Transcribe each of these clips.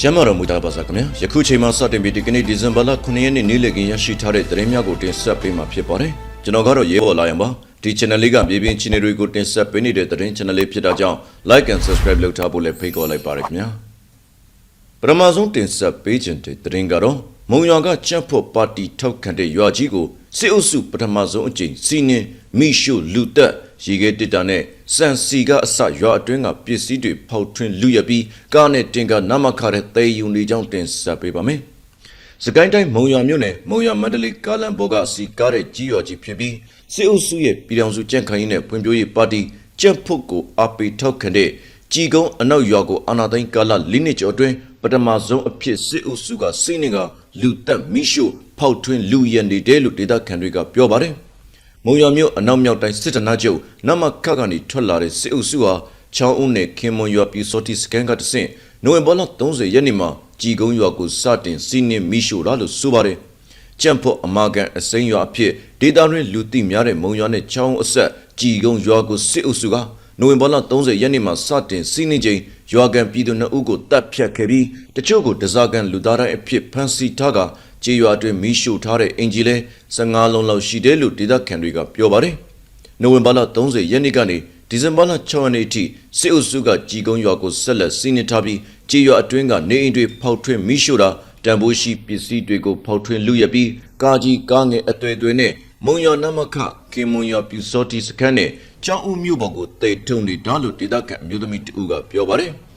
ကျမ်းမာတော်မူတာပါစားခင်ဗျာယခုချိန်မှာစတင်ပြီးဒီကနေ့ဒီဇင်ဘာလ9ရက်နေ့နေ့လည်ခင်းရရှိထားတဲ့သတင်းများကိုတင်ဆက်ပေးမှာဖြစ်ပါတယ်ကျွန်တော်ကတော့ရေပေါ်လာရင်ပါဒီ channel လေးကမြေပြင် channel တွေကိုတင်ဆက်ပေးနေတဲ့သတင်း channel လေးဖြစ်တာကြောင့် like and subscribe လုပ်ထားဖို့လည်းဖိတ်ခေါ်လိုက်ပါတယ်ခင်ဗျာပထမဆုံးတင်ဆက်ပေးခြင်းတဲ့သတင်းကတော့မုံရွာကကြက်ဖို့ပါတီထောက်ခံတဲ့ရွာကြီးကိုစစ်အုပ်စုပထမဆုံးအကြိမ်စီနင်းမိရှုလူတက် ရေခဲတစ်တာနဲ့စန်စီကအစရွာအတွင်းကပစ္စည်းတွေဖောက်ထွင်းလူရပြီးကားနဲ့တင်ကနမခတဲ့သေယူနေကြောင်းတင်ဆက်ပေးပါမယ်။စကိုင်းတိုင်းမုံရွာမြို့နယ်မုံရွာမန္တလေးကားလန်ဘောကစီကားတဲ့ကြီးရွာကြီးဖြစ်ပြီးစစ်အုပ်စုရဲ့ပြည်ထောင်စုကြံ့ခိုင်ရေးနဲ့ဖွံ့ဖြိုးရေးပါတီကြက်ဖို့ကိုအပိထောက်ခံတဲ့ជីကုန်းအနောက်ရွာကိုအာဏာသိမ်းကာလ၄နှစ်ကျော်အတွင်းပထမဆုံးအဖြစ်စစ်အုပ်စုကစိတ်နေကလူတက်မိရှုဖောက်ထွင်းလူရန်နေတယ်လို့ဒေသခံတွေကပြောပါတယ်။ မုံရွာမြို့အနောက်မြောက်တိုင်းစစ်တနာချုပ်နမခကနေထွက်လာတဲ့စစ်အုပ်စုဟာချောင်းဦးနယ်ခင်မွန်ရွာပြည်စောတိစကန်ကတဆင့်နိုဝင်ဘာလ30ရက်နေ့မှာជីကုန်းရွာကိုစတင်စီးနင်းမိရှုတာလို့ဆိုပါတယ်။ကြံ့ဖို့အမာကန်အစိမ်းရွာအဖြစ်ဒေတာတွင်လူသိများတဲ့မုံရွာနဲ့ချောင်းအဆက်ជីကုန်းရွာကိုစစ်အုပ်စုကနိုဝင်ဘာလ30ရက်နေ့မှာစတင်စီးနင်းချိန်ရွာကန်ပြည်သူနှစ်ဦးကိုတပ်ဖြတ်ခဲ့ပြီးတချို့ကိုတစားကန်လူသားတိုင်းအဖြစ်ဖမ်းဆီးထားက ကြေးရွာတွင်မီးရှို့ထားတဲ့အင်ဂျီလဲ15လုံးလောက်ရှိတယ်လို့ဒေသခံတွေကပြောပါတယ်။နိုဝင်ဘာလ30ရက်နေ့ကနေဒီဇင်ဘာလ6ရက်နေ့အထိစစ်အုပ်စုကကြီးကုန်းရွာကိုဆက်လက်စီးနင်းထားပြီးကြေးရွာအတွင်းကနေအိမ်တွေဖောက်ထွင်းမီးရှို့တာတံပိုးရှိပစ္စည်းတွေကိုဖောက်ထွင်းလူရပြီးကာကြီးကားငယ်အသွေးသွေးနဲ့မုံရွာနမခခင်မွန်ရွာပြူစောတိစခန်းနဲ့ကျောင်းဦးမြို့ပေါ်ကိုတိတ်ထုံနေတာလို့ဒေသခံအမျိုးသမီးတဦးကပြောပါတယ်။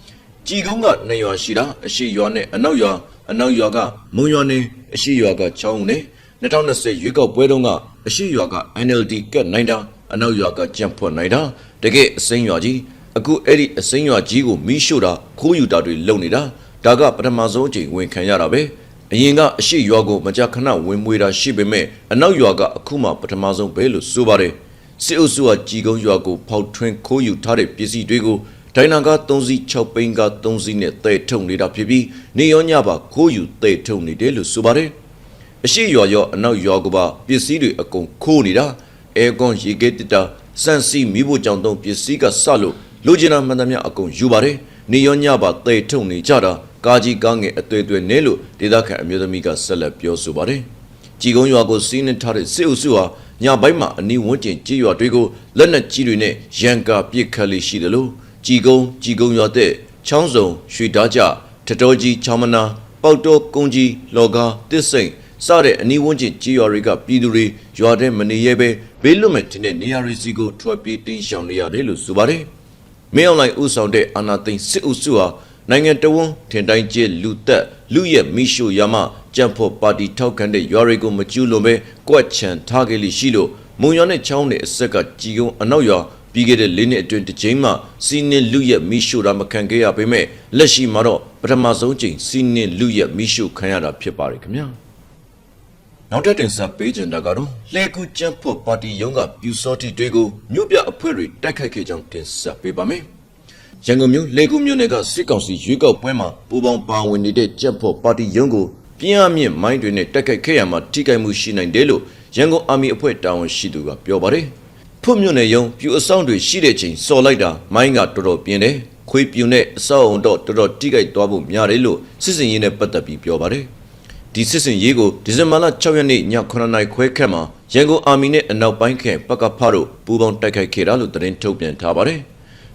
ကြည်ကုန်းကနှစ်ရွာရှိတာအရှိရွာနဲ့အနောက်ရွာအနောက်ရွာကမုံရွာနဲ့အရှိရွာကချောင်းဦးနဲ့2020ရွေးကောက်ပွဲတုန်းကအရှိရွာက NLD ကတ်နိုင်တာအနောက်ရွာကကြံ့ဖွက်နိုင်တာတကယ်အစိမ်းရွာကြီးအခုအဲ့ဒီအစိမ်းရွာကြီးကိုမီးရှို့တာခိုးယူတာတွေလုပ်နေတာဒါကပထမဆုံးအချိန်ဝင်ခံရတာပဲအရင်ကအရှိရွာကိုမကြခဏဝင်မွေတာရှိပေမဲ့အနောက်ရွာကအခုမှပထမဆုံးပဲလို့ဆိုပါတယ်စစ်အုပ်စုကကြီးကုန်းရွာကိုဖောက်ထွင်းခိုးယူထားတဲ့ပစ္စည်းတွေကို ဒိုင်နာက3စီး6ပိန်းက3စီးနဲ့တဲထုံနေတာဖြစ်ပြီးနေရောညပါခိုးယူတဲထုံနေတယ်လို့ဆိုပါတယ်အရှိရွာရောအနောက်ရွာကပါပစ္စည်းတွေအကုန်ခိုးနေတာအဲကွန်ရေကက်တတာစန်စီမိဖို့ကြောင့်တော့ပစ္စည်းကဆလို့လူကျင်နာမှန်သမျှအကုန်ယူပါတယ်နေရောညပါတဲထုံနေကြတာကာကြီးကားငယ်အသွေးသွေးနဲလို့ဒေသခံအမျိုးသမီးကဆက်လက်ပြောဆိုပါတယ်ကြည်ကုန်းရွာကိုစီးနှင်ထားတဲ့စစ်အုပ်စုဟာညပိုင်းမှာအနီးဝန်းကျင်ကြေးရွာတွေကိုလက်နက်ကြီးတွေနဲ့ရန်ကာပစ်ခတ်လေးရှိတယ်လို့ ကြည်ကုန်းကြည်ကုန်းရွာတဲ့ချောင်းစုံရွှေသားကြထတော်ကြီးချောင်းမနာပေါတော့ကုန်းကြီးလော်ကာတစ်စိန်စတဲ့အနီးဝန်းကျင်ကြေးရွာတွေကပြည်သူတွေရွာထဲမနေရဲပဲဘေးလွတ်မဲ့တဲ့နေရာတွေစီကိုထွက်ပြေးတင်းရှောင်နေရတယ်လို့ဆိုပါတယ်မင်းအောင်လှိုင်ဥဆောင်တဲ့အာနာသိန်းစစ်အုပ်စုဟာနိုင်ငံတော်ဝန်ထင်တိုင်းကျလူသက်လူရဲ့မိရှုရမကြံ့ဖို့ပါတီထောက်ခံတဲ့ရွာတွေကိုမကျူးလွန်ပဲကွက်ချန်ထားခဲ့လိရှိလို့မုံရွာနဲ့ချောင်းနဲ့အဆက်ကကြီးကုန်းအနောက်ရွာ ပြီးခဲ့တဲ့၄နှစ်အတွင်းတစ်ချိန်မှစီးနင်းလူရဲ့မိရှုတာမခံခဲ့ရပေမဲ့လက်ရှိမှာတော့ပထမဆုံးချိန်စီးနင်းလူရဲ့မိရှုခံရတာဖြစ်ပါတယ်ခင်ဗျာနောက်တစ်တင်ဆက်ပေးကြတာကတော့လေကူကျန်းဖို့ပါတီရုံးကပြူစောတိတွေကိုမြို့ပြအဖွဲ့တွေတိုက်ခိုက်ခဲ့ကြောင်းတင်ဆက်ပေးပါမယ်ရန်ကုန်မြို့လေကူမြို့နယ်ကစစ်ကောင်စီရွေးကောက်ပွဲမှာပူပေါင်းပါဝင်နေတဲ့ကျန်းဖို့ပါတီရုံးကိုပြင်းအမြင့်မိုင်းတွေနဲ့တိုက်ခိုက်ခဲ့ရမှာထိခိုက်မှုရှိနိုင်တယ်လို့ရန်ကုန်အာမီအဖွဲ့တာဝန်ရှိသူကပြောပါတယ် ဖွတ်မြို့နယ်ရုံးပြူအဆောင်တွေရှိတဲ့ချိန်စော်လိုက်တာမိုင်းကတော်တော်ပြင်းတယ်ခွေးပြူနဲ့အဆောက်အုံတော့တော်တော်ထိခိုက်သွားဖို့များတယ်လို့စစ်စင်ရေးနဲ့ပတ်သက်ပြီးပြောပါတယ်ဒီစစ်စင်ရေးကိုဒီဇင်ဘာလ6ရက်နေ့ည9:00နာရီခွဲခန့်မှာရန်ကုန်အာမီနဲ့အနောက်ပိုင်းခရိုင်ပကဖတို့ပူးပေါင်းတိုက်ခိုက်ခဲ့တာလို့သတင်းထုတ်ပြန်ထားပါတယ်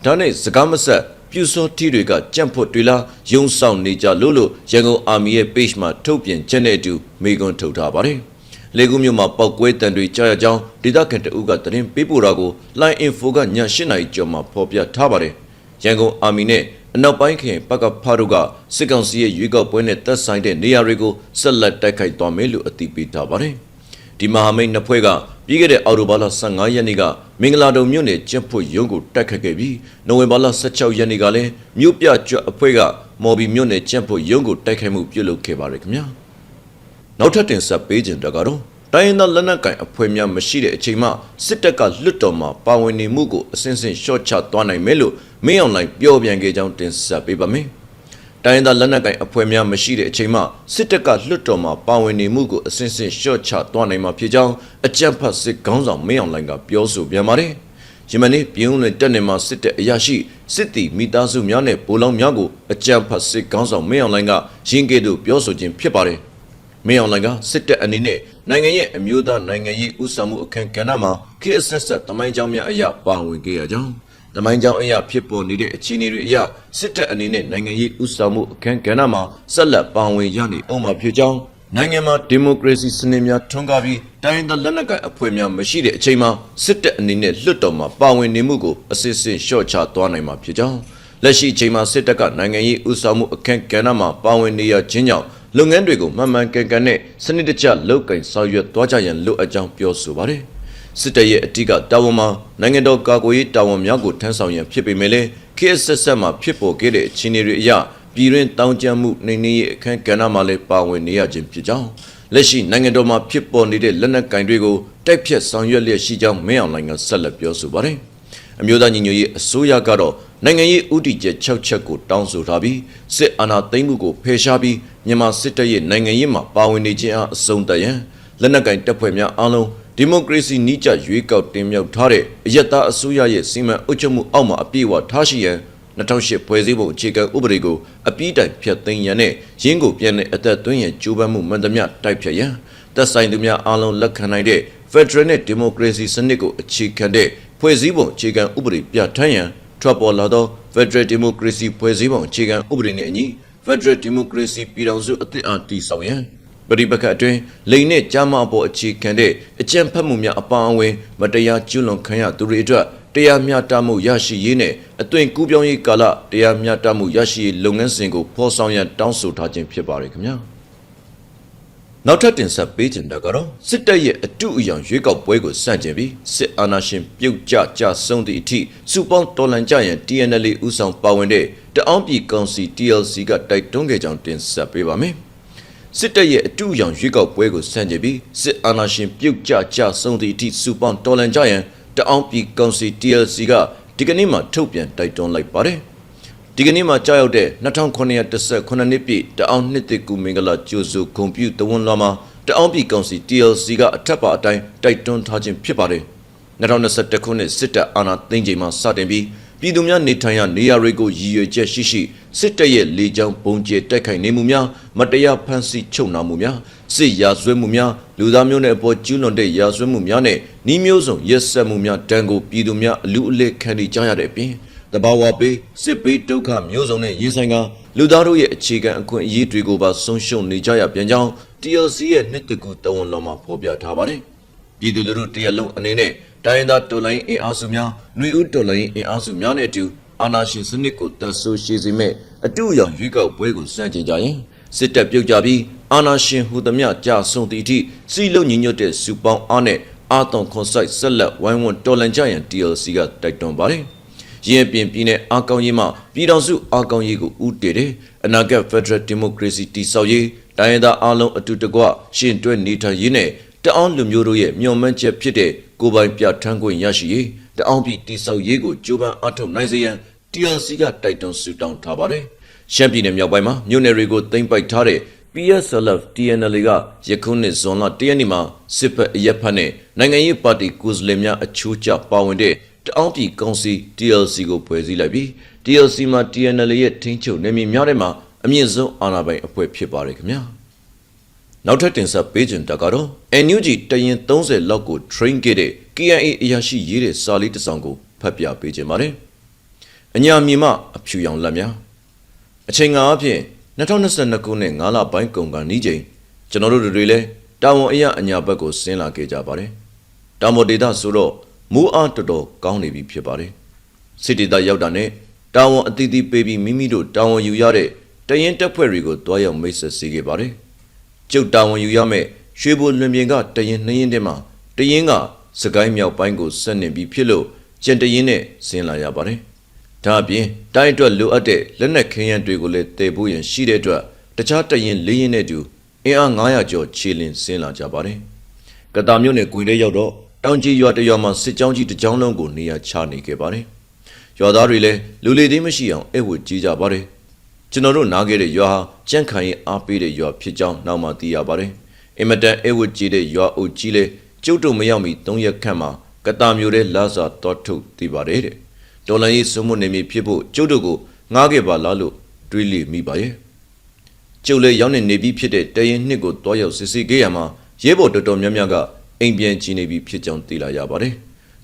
ဒါနဲ့စကားမဆက်ပြူစောတီတွေကကြန့်ဖို့တွေလားယုံဆောင်နေကြလို့လို့ရန်ကုန်အာမီရဲ့ page မှာထုတ်ပြန်ချက်နဲ့အတူမေကွန်းထုတ်ထားပါတယ်။ လေကူးမြို့မှာပောက်ကွဲတံတွေကြားရကြောင်းဒေသခံတအုပ်ကသတင်းပေးပို့တာကို Line Info ကည8နာရီကျော်မှာဖော်ပြထားပါတယ်။ရန်ကုန်အာမီနဲ့အနောက်ပိုင်းခင်ပကဖားတို့ကစစ်ကောင်စီရဲ့ရွေးကောက်ပွဲနဲ့သက်ဆိုင်တဲ့နေရာတွေကိုဆက်လက်တိုက်ခိုက်သွားမယ်လို့အသိပေးထားပါတယ်။ဒီမဟာမိတ်နှစ်ဖွဲ့ကပြီးခဲ့တဲ့အော်တိုဘာလ15ရက်နေ့ကမင်္ဂလာတုံမြို့နယ်ကျက်ဖို့ရုံးကိုတိုက်ခတ်ခဲ့ပြီးနိုဝင်ဘာလ16ရက်နေ့ကလည်းမြို့ပြကျွတ်အဖွဲ့ကမော်ဘီမြို့နယ်ကျက်ဖို့ရုံးကိုတိုက်ခိုက်မှုပြုလုပ်ခဲ့ပါတယ်ခင်ဗျာ နောက်ထပ်တင်ဆက်ပေးခြင်းတကတော့တိုင်းရင်းသားလက်နက်ကိုင်အဖွဲ့များမရှိတဲ့အချိန်မှစစ်တပ်ကလွတ်တော်မှာပါဝင်နေမှုကိုအစဉ်စဉ်ရှော့ချသွားနိုင်မယ်လို့မင်းအောင်လှိုင်ပြောပြန်ခဲ့ကြောင်းတင်ဆက်ပေးပါမယ်တိုင်းဒေသလက်နက်ကိုင်အဖွဲ့များမရှိတဲ့အချိန်မှစစ်တပ်ကလွှတ်တော်မှာပါဝင်နေမှုကိုအစဉ်စဉ်ရှော့ချသွားနိုင်မှာဖြစ်ကြောင်းအကြံဖတ်စစ်ခေါင်းဆောင်မင်းအောင်လှိုင်ကပြောဆိုပြန်ပါတယ်။ယမနေ့ပြည်ဦးလွင်တက်နေမှာစစ်တဲ့အရာရှိစစ်တီမိသားစုများနဲ့ဗိုလ်လောင်းများကိုအကြံဖတ်စစ်ကောင်းဆောင်မင်းအောင်လှိုင်ကရင်းကဲ့သို့ပြောဆိုခြင်းဖြစ်ပါတယ် မင်းအောင်လှိုင်ကစစ်တပ်အနေနဲ့နိုင်ငံရဲ့အမျိုးသားနိုင်ငံရေးဥဆောင်မှုအခမ်းကဏ္ဍမှာခေတ်အဆက်ဆက်တမိုင်းကြောင်းများအရာပါဝင်ခဲ့ရကြောင်းတမိုင်းကြောင်းအရာဖြစ်ပေါ်နေတဲ့အခြေအနေတွေအရစစ်တပ်အနေနဲ့နိုင်ငံရေးဥဆောင်မှုအခမ်းကဏ္ဍမှာဆက်လက်ပါဝင်ရနေအောင်မှာဖြစ်ကြောင်းနိုင်ငံမှာဒီမိုကရေစီစနစ်များထွန်းကားပြီးတိုင်းဒေသလက်နက်ကိုင်အဖွဲ့များမရှိတဲ့အချိန်မှာစစ်တပ်အနေနဲ့လွတ်တော်မှာပါဝင်နေမှုကိုအစစ်စစ်လျှော့ချသွားနိုင်မှာဖြစ်ကြောင်းလက်ရှိအချိန်မှာစစ်တပ်ကနိုင်ငံရေးဥဆောင်မှုအခမ်းကဏ္ဍမှာပါဝင်နေရခြင်းကြောင့် လုပ်ငန်းတွေကိုမှန်မှန်ကန်ကန်နဲ့စနစ်တကျလုပ်ကင်ဆောင်ရွက်သွားကြရန်လိုအပ်ကြောင်းပြောဆိုပါတယ်စစ်တပ်ရဲ့အထူးကတာဝန်မှာနိုင်ငံတော်ကာကွယ်ရေးတာဝန်များကိုထမ်းဆောင်ရန်ဖြစ်ပေမဲ့လည်းခေတ်ဆက်ဆက်မှာဖြစ်ပေါ်ခဲ့တဲ့အခြေအနေတွေအရပြည်တွင်းတောင်းကျမ်းမှုနေနေရဲ့အခမ်းကဏ္ဍမှာလည်းပါဝင်နေရခြင်းဖြစ်ကြောင်းလက်ရှိနိုင်ငံတော်မှာဖြစ်ပေါ်နေတဲ့လက်နက်ကင်တွေကိုတိုက်ဖြတ်ဆောင်ရွက်လျက်ရှိကြောင်းမင်းအောင်လှိုင်ကဆက်လက်ပြောဆိုပါတယ် အမျိုးသားညီညွတ်ရေးအစိုးရကတော့နိုင်ငံရေးဥတီချက်6ချက်ကိုတောင်းဆိုထားပြီးစစ်အာဏာသိမ်းမှုကိုဖယ်ရှားပြီးမြန်မာစစ်တပ်ရဲ့နိုင်ငံရေးမှာပါဝင်နေခြင်းအားအဆုံးသတ်ရန်လက်နက်ကင်တပ်ဖွဲ့များအားလုံးဒီမိုကရေစီနီးကျရွေးကောက်တင်မြှောက်ထားတဲ့အယက်သားအစိုးရရဲ့စီမံအုပ်ချုပ်မှုအောက်မှာအပြည့်အဝထားရှိရန်2008ဖွဲ့စည်းပုံအခြေခံဥပဒေကိုအပြည့်တိုင်ဖျက်သိမ်းရန်နဲ့ရင်းကိုပြန်လည်အသက်သွင်းရန်ကြိုးပမ်းမှုမှန်သမျှတိုက်ဖြတ်ရန်သက်ဆိုင်သူများအားလုံးလက်ခံနိုင်တဲ့ Federal နဲ့ Democracy စနစ်ကိုအခြေခံတဲ့ ဖွဲ့စည်းပုံအခြေခံဥပဒေပြဋ္ဌာန်းရန်ထွက်ပေါ်လာသော Federal Democracy ဖွဲ့စည်းပုံအခြေခံဥပဒေနှင့်အညီ Federal Democracy ပြည်ထောင်စုအသစ်အားတည်ဆောက်ရန်ပရိပက္ခအတွင်းလိန်နဲ့ကြားမအပေါ်အခြေခံတဲ့အကြံဖတ်မှုများအပါအဝင် မတရားကျူးလွန်ခံရသူတွေအတွက်တရားမျှတမှုရရှိရေးနဲ့အသွင်ကူးပြောင်းရေးကာလတရားမျှတမှုရရှိရေးလုပ်ငန်းစဉ်ကိုဖော်ဆောင်ရန်တောင်းဆိုထားခြင်းဖြစ်ပါတယ်ခင်ဗျာ နောက်ထပ်တင်ဆက်ပေးခြင်းတကတော့စစ်တပ်ရဲ့အတုအယောင်ရွေးကောက်ပွဲကိုစန့်ကျင်ပြီးစစ်အာဏာရှင်ပြုတ်ကျကြဆုံးသည့်အထိစုပေါင်းတော်လှန်ကြရန် TNL ဦးဆောင်ပါဝင်တဲ့တအောင်းပြည်ကောင်စီ TLC ကတိုက်တွန်းခဲ့ကြောင်းတင်ဆက်ပေးပါမယ်စစ်တပ်ရဲ့အတူအယောင်ရွေးကောက်ပွဲကိုစန့်ကျင်ပြီးစစ်အာဏာရှင်ပြုတ်ကျကြဆုံးသည့်အထိစုပေါင်းတော်လှန်ကြရန်တအောင်းပြည်ကောင်စီ TLC ကဒီကနေ့မှထုတ်ပြန်တိုက်တွန်းလိုက်ပါတယ် ဒီကနေ့မှကြာရောက်တဲ့2918နှစ်ပြည့်တအောင်းနှစ်တကူမင်္ဂလာကျိုးစုဂုံပြူတဝန်လွှာမှာတအောင်းပြည်ကောင်စီ TLC ကအထက်ပါအတိုင်းတိုက်တွန်းထားခြင်းဖြစ်ပါတယ်2021ခုနှစ်စစ်တပ်အာဏာသိမ်းချိန်မှာစတင်ပြီးပြည်သူများနေထိုင်ရာနေရာတွေကိုရည်ရွယ်ချက်ရှိရှိစစ်တပ်ရဲ့လေကြောင်းပုံကျဲတိုက်ခိုက်နေမှုများမတရားဖမ်းဆီးချုပ်နှောင်မှုများစစ်ရာဇဝတ်မှုများလူသားမျိုးနဲ့အပေါ်ကျူးလွန်တဲ့ရာဇဝတ်မှုများနဲ့နှီးမျိုးစုံရက်စက်မှုများတန်ကိုပြည်သူများအလူအလဲခံနေကြရတဲ့အပြင် တဘာဝပေးစစ်ပေးဒုက္ခမျိုးစုံနဲ့ရေးဆိုင်ကလူသားတို့ရဲ့အခြေခံအခွင့်အရေးတွေကိုပါဆုံးရှုံးနေကြရပြန်ကြောင်း TLC ရဲ့နှစ်တကူတဝန်လုံးမှာဖော်ပြထားပါတယ်ပြည်သူတို့တရက်လုံးအနေနဲ့တိုင်းရင်းသားတော်လှန်ရေးအင်အားစုများ၊နှွေဦးတော်လှန်ရေးအင်အားစုများနဲ့အတူအာဏာရှင်စနစ်ကိုတဆူရှိစေမဲ့အတူအယောင်ရွေးကောက်ပွဲကိုစန့်ကျင်ကြရင်စစ်တပ်ပြုတ်ကြပြီးအာဏာရှင်ဟူသမျှကြာဆုံးသည့်အထိစီလုံးညီညွတ်တဲ့စုပေါင်းအားနဲ့အာသွန်ခွန်ဆိုင်ဆက်လက်ဝိုင်းဝန်းတော်လှန်ကြရန် TLC ကတိုက်တွန်းပါတယ်။ ရင်းပြင်းပြည်နယ်အာကောင်းရေးမှပြည်တော်စုအာကောင်းရေးကိုဦးတည်တဲ့အနာဂတ် Federal Democracy တည်ဆောက်ရေးတိုင်းရင်းသားအားလုံးအတူတကွရှင်တွဲနေထိုင်ရေးနဲ့တအောင်းလူမျိုးတို့ရဲ့မျှော်မှန်းချက်ဖြစ်တဲ့ကိုယ်ပိုင်ပြဋ္ဌာန်းခွင့်ရရှိရေးတအောင်းပြည်တိဆောက်ရေးကိုကြိုးပမ်းအထောက်နိုင်စေရန် TLC ကတိုက်တွန်းဆုတောင်းထားပါတယ်။ရှမ်းပြည်နယ်မြောက်ပိုင်းမှာမြို့နယ်တွေကိုသိမ်းပိုက်ထားတဲ့ PSLF TNL ကယခုနှစ်ဇွန်လ၁ရက်နေ့မှာစစ်ဖက်အရက်ဖက်နဲ့နိုင်ငံရေးပါတီကိုယ်စားလှယ်များအချိုးကျပါဝင်တဲ့ တအောင်းပြည်ကောင်စီ TLC ကိုဖွဲ့စည်းလိုက်ပြီး TLC မှာ TNL ရဲ့ထိန်းချုပ်နေမြေများတဲ့မှာအမြင့်ဆုံးအာဏာပိုင်အဖွဲ့ဖြစ်ပါတယ်ခင်ဗျာ။နောက်ထပ်တင်ဆက်ပေးခြင်းတကတော့ NUG တရင်30လောက်ကို train ခဲ့တဲ့ KIA အရာရှိရေးတဲ့စာလေးတစ်စောင်ကိုဖတ်ပြပေးခြင်းပါတယ်။အညာမြေမအဖြူရောင်လက်များအချိန်ကားအဖြစ်2022ခုနှစ်9လပိုင်းကုန်ကနီးချိန်ကျွန်တော်တို့တွေလည်းတာဝန်အရာအညာဘက်ကိုဆင်းလာခဲ့ကြပါတယ်။တာမော်ဒေတာဆိုတော့ မူအားတော်တော်ကောင်းနေပြီဖြစ်ပါတယ်။စစ်ဒေတာရောက်တာနဲ့တာဝန်အသီးသီးပေးပြီးမိမိတို့တာဝန်ယူရတဲ့တရင်တက်ဖွဲ့တွေကိုတွားရောက်မိတ်ဆက်စေခဲ့ပါတယ်။ကျုပ်တာဝန်ယူရမယ့်ရွှေဘိုလွင်ပြင်ကတရင်နှင်းရင်တဲမှာတရင်ကစကိုင်းမြောက်ပိုင်းကိုဆက်နေပြီးဖြစ်လို့ကျန်တရင်နဲ့ဆင်းလာရပါတယ်။ဒါအပြင်တိုင်းအတွက်လိုအပ်တဲ့လက်နက်ခဲယမ်းတွေကိုလည်းတည်ဖို့ရန်ရှိတဲ့အတွက်တခြားတရင်လေးရင်နဲ့တူအင်အား900ကျော်ခြေလင်ဆင်းလာကြပါတယ်။ကတာမြို့နယ်ကွင်းထဲရောက်တော့ တောင်ကြီးရွာတရွာမှာစစ်ကြောင်းကြီးတစ်ကြောင်းလုံးကိုနေရာချနေခဲ့ပါတယ်။ရွာသားတွေလည်းလူလေသေးမရှိအောင်အဲ့ဝတ်ကြီးကြပါတယ်။ကျွန်တော်တို့နားခဲ့တဲ့ရွာဟာကြန့်ခိုင်ရင်အားပေးတဲ့ရွာဖြစ်ကြောင်းနောက်မှသိရပါတယ်။အင်မတန်အဲဝတ်ကြီးတဲ့ရွာအုပ်ကြီးလေကျုပ်တို့မရောက်မီ၃ရက်ခန့်မှာကတာမျိုးတဲ့လာစာတော်ထုတ်တည်ပါတယ်တဲ့တော်လန်ရေးစုံမနေမီဖြစ်ဖို့ကျုပ်တို့ကိုငားခဲ့ပါလားလို့တွေးလိမိပါရဲ့ကျုပ်လည်းရောက်နေနေပြီဖြစ်တဲ့တရင်နှစ်ကိုတွားရောက်စစ်စစ်ခဲ့ရမှာရဲဘော်တော်တော်များများက အိမ်ပြန်ချီနေပြီဖြစ်ကြောင်းသိလာရပါတယ်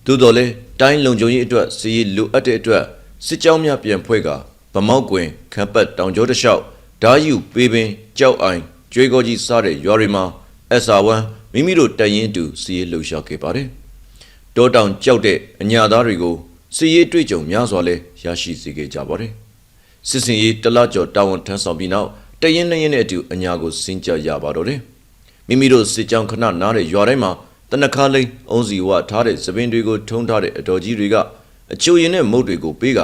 သို့တော်လည်းတိုင်းလုံခြုံရေးအတွက်စီရေးလိုအပ်တဲ့အတွက်စစ်ကြောင်းများပြန်ဖွဲ့ကဗမောက်ကွင်ခပ်ပတ်တောင်ကျောတလျှောက်ဓာယူပေးပင်ကြောက်အိုင်ကျွေးကောကြီးစားတဲ့ရွာတွေမှာ SR1 မိမိတို့တရင်တူစီရေးလှုပ်ရှားခဲ့ပါတယ်တောတောင်ကြောက်တဲ့အညာသားတွေကိုစီရေးတွေ့ကြုံများစွာလဲရရှိစေခဲ့ကြပါတယ်စစ်စင်ရေးတလကျော်တာဝန်ထမ်းဆောင်ပြီးနောက်တရင်နှရင်နဲ့အတူအညာကိုစင်ကြရပါတော့တယ် မိမိတို့စစ်ကြောင်းခဏနားတဲ့ရွာတိုင်းမှာတနခါလိန်အုံးစီဝထားတဲ့သပင်တွေကိုထုံးထားတဲ့အတော်ကြီးတွေကအချိုရင်နဲ့မုတ်တွေကိုပေးက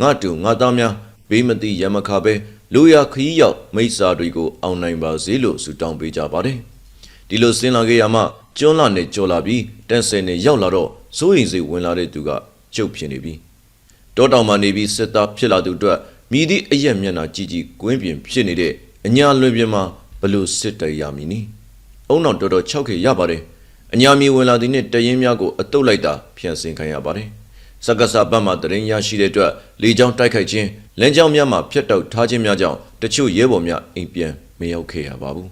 ငါတူငါသားများဘေးမတိရမခပဲလူရခီးရောက်မိစ္ဆာတွေကိုအောင်နိုင်ပါစေလို့ဆုတောင်းပေးကြပါတယ်ဒီလိုဆင်းလာခဲ့ရမှကျွန်းလာနဲ့ကြော်လာပြီးတန်ဆယ်နဲ့ရောက်လာတော့စိုးရိမ်စိတ်ဝင်လာတဲ့သူကကျုပ်ဖြစ်နေပြီတောတောင်မှာနေပြီးစစ်သားဖြစ်လာသူအတွက်မိသည့်အရက်မျက်နှာကြည်ကြည်ကွင်းပြင်ဖြစ်နေတဲ့အညာလွင်ပြင်မှာဘလို့စစ်တိုက်ရမည်နီ အုံနောက်တော်တော်၆ခေရပါတယ်အညာမီဝင်လာသည်နဲ့တရင်များကိုအတုတ်လိုက်တာဖြန့်စင်ခံရပါတယ်စက္ကစဘတ်မှာတရင်ရရှိတဲ့အတွက်လေကြောင်းတိုက်ခိုက်ခြင်းလမ်းကြောင်းများမှာဖျက်တောက်ထားခြင်းများကြောင့်တချို့ရဲဘော်များအိမ်ပြန်မရောက်ခဲ့ရပါဘူး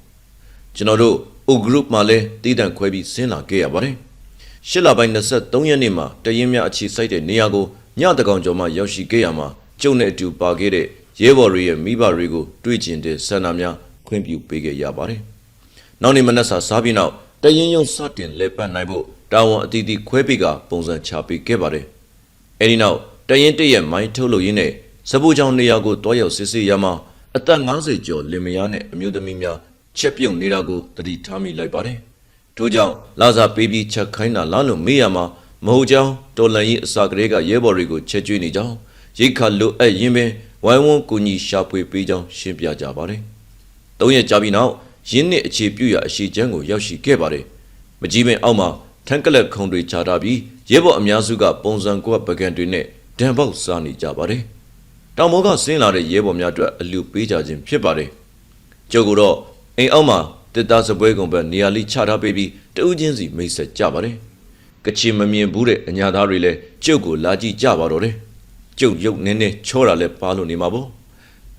ကျွန်တော်တို့ O group မှာလည်းတည်တံ့ခွဲပြီးဆင်းလာခဲ့ရပါတယ်ရှစ်လပိုင်း23ရက်နေ့မှာတရင်များအခြေစိုက်တဲ့နေရာကိုညတကောင်ကျော်မှရောက်ရှိခဲ့ရမှာကျုံနဲ့အတူပါခဲ့တဲ့ရဲဘော်တွေရဲ့မိဘတွေကိုတွေ့ကျင်တဲ့ဆန္ဒများခွင့်ပြုပေးခဲ့ရပါတယ် နောက်နေ့မနက်စာစားပြီးနောက်တရင်ရုံစတင်လဲပတ်နိုင်ဖို့တာဝန်အသီးသီးခွဲပေးကပုံစံချပေးခဲ့ပါတယ်အဲဒီနောက်တရင်တရက်မိုင်းထုတ်လို့ရင်းနဲ့စပူချောင်းနေရာကိုတွားရောက်စစ်ဆေးရမှာအသက်50ကျော်လင်မယားနဲ့အမျိုးသမီးများချက်ပြုတ်နေတာကိုတတိထားမိလိုက်ပါတယ်။ထို့ကြောင့်လာစာပေးပြီးချက်ခိုင်းတာလားလို့မေးရမှာမဟုတ်ကြောင်းတော်လန်ကြီးအစာကလေးကရဲဘော်တွေကိုချက်ကျွေးနေကြောင်းရိတ်ခါလိုအပ်ရင်ပင်ဝိုင်းဝန်းကူညီရှာဖွေပေးကြောင်းရှင်းပြကြပါတယ်။သုံးရက်ကြာပြီးနောက် ရင်းနှစ်အခြေပြုရာအရှိချမ်းကိုရောက်ရှိခဲ့ပါတယ်။မကြီးပင်အောက်မှာထန်းကလက်ခုံတွေချထားပြီးရဲဘော်အများစုကပုံစံကွက်ပကံတွေနဲ့ဒံပေါက်စားနေကြပါတယ်။တောင်ပေါ်ကဆင်းလာတဲ့ရဲဘော်များအတွက်အလူပေးကြခြင်းဖြစ်ပါတယ်။ကျုပ်ကတော့အိမ်အောက်မှာတစ်သားစပွဲကုံဘက်နေရာလေးချထားပေးပြီးတဦးချင်းစီမိတ်ဆက်ကြပါတယ်။ကချင်မမြင်ဘူးတဲ့အညာသားတွေလည်းကျုပ်ကိုလာကြည့်ကြပါတော့တယ်။ကျုပ်ရုပ်နည်းနည်းချောတာလည်းပါလို့နေမှာပေါ့။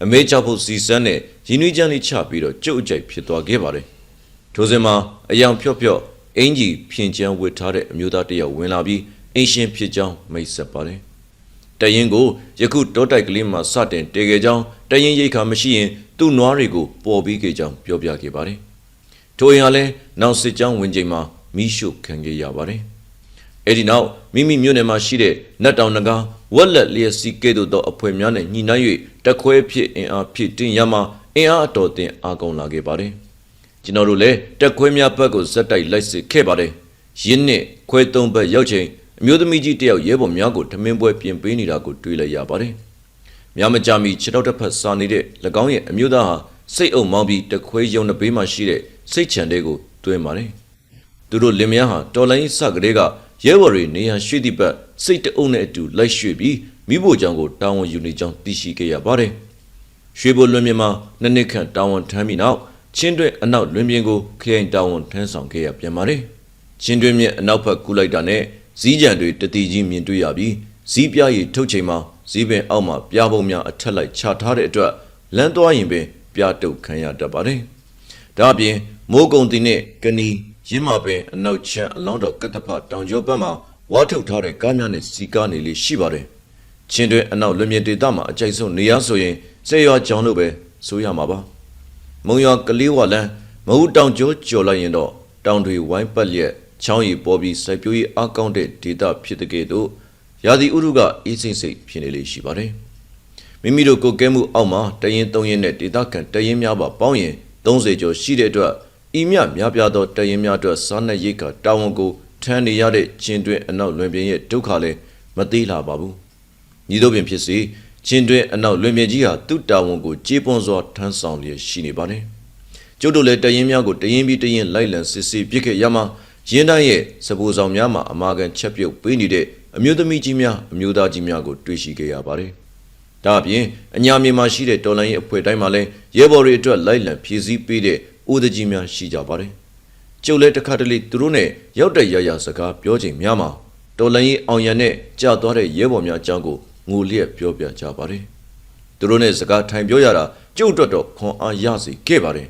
အမေချောက်ဖို့စီစမ်းနဲ့ရင်းနှီးချမ်းလေးချပြီးတော့ကျုပ်အကြိုက်ဖြစ်သွားခဲ့ပါတယ်။ထိုစဉ်မှာအယောင်ဖြော့ဖြော့အင်ကြီးဖြင်ချမ်းဝတ်ထားတဲ့အမျိုးသားတစ်ယောက်ဝင်လာပြီးအင်ရှင်ဖြစ်ကြောင်းမိတ်ဆက်ပါတယ်။တရင်ကိုယခုတောတိုက်ကလေးမှာစတင်တည်ခဲ့ကြောင်းတရင်ရိတ်ခါမရှိရင်သူ့နွားတွေကိုပေါ်ပြီးခဲ့ကြောင်းပြောပြခဲ့ပါတယ်။ထိုရင်ကလည်းနောက်စစ်ကြောင်းဝင်ချိန်မှာမိရှုခံခဲ့ရပါတယ်။အဲဒီနောက်မိမိမြို့နယ်မှာရှိတဲ့နတ်တောင်နဂါ ဝက်လက်လျက်စီကဲ့သို့သောအဖွဲ့များနဲ့ညီနှိုင်း၍တခွဲဖြစ်အင်အားဖြစ်တင်ရမှာအင်အားအတော်တင်အားကောင်းလာခဲ့ပါတယ်။ကျွန်တော်တို့လည်းတက်ခွဲများဘက်ကိုဇက်တိုက်လိုက်စစ်ခဲ့ပါတယ်။ရင်းနှစ်ခွဲသုံးဘက်ရောက်ချိန်အမျိုးသမီးကြီးတယောက်ရဲဘော်များကိုထမင်းပွဲပြင်ပေးနေတာကိုတွေ့လိုက်ရပါတယ်။များမကြမီခြေထောက်တစ်ဖက်စာနေတဲ့၎င်းရဲ့အမျိုးသားဟာစိတ်အုံမောင်းပြီးတခွဲယုံတစ်ပေးမှရှိတဲ့စိတ်ချန်တဲ့ကိုတွင်းပါတယ်။သူတို့လင်မယားဟာတော်လိုင်းစကလေးကရဲဘော်တွေနေရရွှေ့သည့်ဘက် စိတ်တအုပ်နဲ့အတူလိုက်ရွှေ့ပြီးမိဖို့ကြောင့်ကိုတာဝန်ယူနေကြောင်းသိရှိခဲ့ရပါတယ်။ရွှေဘိုလွင်မြမှာနှစ်နှစ်ခန့်တာဝန်ထမ်းပြီးနောက်ချင်းတွဲအနောက်လွင်ပြင်ကိုခရိုင်တာဝန်ထမ်းဆောင်ခဲ့ရပြန်ပါတယ်။ချင်းတွဲမြအနောက်ဘက်ကူလိုက်တာနဲ့ဇီးကြံတွေတတိကြီးမြင်တွေ့ရပြီးဇီးပြားရည်ထုတ်ချိန်မှာဇီးပင်အောက်မှာပြားပုံများအထက်လိုက်ချထားတဲ့အတွက်လမ်းသွားရင်ပင်ပြားတုတ်ခံရတတ်ပါတယ်။ဒါအပြင်မိုးကုံတင်နဲ့ကနီရင်းမပင်အနောက်ချမ်းအလောင်းတော်ကတ္တဖတောင်ကျောဘက်မှာ ဝါထုတ်ထားတဲ့ကားများနဲ့စီကားနေလေးရှိပါတယ်။ချင်းတွဲအနောက်လွမြေဒေသမှာအကြိုက်ဆုံးနေရဆိုရင်စေရွာကျောင်းလို့ပဲဆိုရမှာပါ။မုံရွာကလေးဝလန်းမဟုတ်တောင်ကျောကျော်လိုက်ရင်တော့တောင်တွေဝိုင်းပတ်လျက်ချောင်းရီပေါ်ပြီးစိုက်ပျိုးရေးအကောင့်တဲ့ဒေတာဖြစ်တဲ့ကဲ့သို့ရာသီဥတုကအေးစိမ့်စိတ်ဖြစ်နေလေရှိပါတယ်။မိမိတို့ကိုကဲမှုအောက်မှာတရင်သုံးရင်နဲ့ဒေတာကန်တရင်များပါပေါင်းရင်30ကျော်ရှိတဲ့အတွက်ဤမြများပြားသောတရင်များအတွက်စားနပ်ရိက္ခာတာဝန်ကို ထမ်းနေရတဲ့ချင်းတွင်အနောက်လွင်ပြင်ရဲ့ဒုက္ခလည်းမသေးလာပါဘူး။ညီတို့ပင်ဖြစ်စေချင်းတွင်အနောက်လွင်ပြင်ကြီးဟာသူ့တာဝန်ကိုကြေးပွန်စွာထမ်းဆောင်လျက်ရှိနေပါတယ်။ကျုပ်တို့လည်းတရင်များကိုတရင်ပြီးတရင်လိုက်လံစစ်ဆေးပြစ်ခဲ့ရမှာရင်းတိုင်းရဲ့စပူဆောင်များမှာအမာကန်ချက်ပြုတ်ပေးနေတဲ့အမျိုးသမီးကြီးများအမျိုးသားကြီးများကိုတွေ့ရှိခဲ့ရပါတယ်။ဒါအပြင်အညာမြေမှာရှိတဲ့တော်လိုင်းရဲ့အဖွဲ့တိုင်းမှာလည်းရဲဘော်တွေအတွက်လိုက်လံဖြည့်ဆည်းပေးတဲ့ဦးသည်ကြီးများရှိကြပါတယ်။ ကျုပ်လည်းတစ်ခါတလေသူတို့နဲ့ရောက်တဲ့ရရစကားပြောချိန်များမှာတတော်လန်ရေးအောင်ရန်နဲ့ကြာသွားတဲ့ရဲဘော်များအကြောင်းကိုငိုလျက်ပြောပြကြပါတယ်သူတို့နဲ့စကားထိုင်ပြောရတာကျုပ်အတွက်တော့ခွန်အားရစေခဲ့ပါတယ်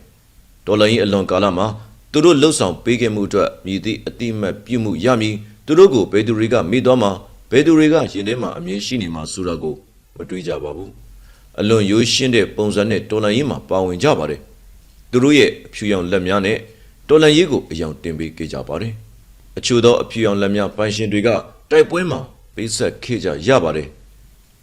တော်လန်ရေးအလွန်ကာလမှာသူတို့လှုပ်ဆောင်ပေးခဲ့မှုအတွက်မြည်သည့်အတိအမတ်ပြုမှုရမည်သူတို့ကိုဘယ်သူတွေကမိသွားမှာဘယ်သူတွေကရင်ထဲမှာအမြင်ရှိနေမှာဆိုတာကိုမတွေးကြပါဘူးအလွန်ရိုးရှင်းတဲ့ပုံစံနဲ့တော်လန်ရေးမှာပါဝင်ကြပါတယ်သူတို့ရဲ့အဖြူရောင်လက်များနဲ့ တော်လန်ရေးကိုအယောင်တင်ပေးခဲ့ကြပါတယ်အချို့သောအဖြူရောင်လက်များပိုင်ရှင်တွေကတိုက်ပွဲမှာပေးဆက်ခဲ့ကြရပါတယ်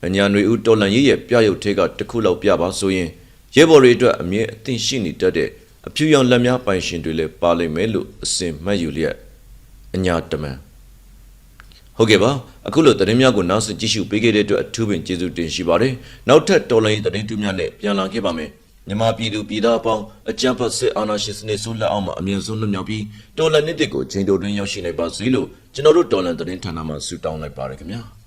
အညာတွေဦးတော်လန်ရေးရဲ့ပြရုပ်ထဲကတစ်ခုလောက်ပြပါဆိုရင်ရဲဘော်တွေအတွက်အမြင်အသိရှိနေတတ်တဲ့အဖြူရောင်လက်များပိုင်ရှင်တွေလည်းပါလိမ့်မယ်လို့အစဉ်မှတ်ယူလျက်အညာတမန်ဟုတ်ကဲ့ပါအခုလိုသတင်းများကိုနောက်ဆက်ကြည့်ရှုပေးခဲ့တဲ့အတွက်အထူးပင်ကျေးဇူးတင်ရှိပါတယ်နောက်ထပ်တော်လိုင်းသတင်းတူးများနဲ့ပြန်လာခဲ့ပါမယ် မြန်မာပြည်သူပြည်သားအပေါင်းအကြံဖတ်စစ်အာဏာရှင်စနစ်ဆိုးလက်အောက်မှာအမြင့်ဆုံးလွတ်မြောက်ပြီးတော်လန်နှစ်တစ်ကိုချိန်တိုတွင်ရောက်ရှိနိုင်ပါစေလို့ကျွန်တော်တို့တော်လန်သတင်းဌာနမှဆုတောင်းလိုက်ပါတယ်ခင်ဗျာ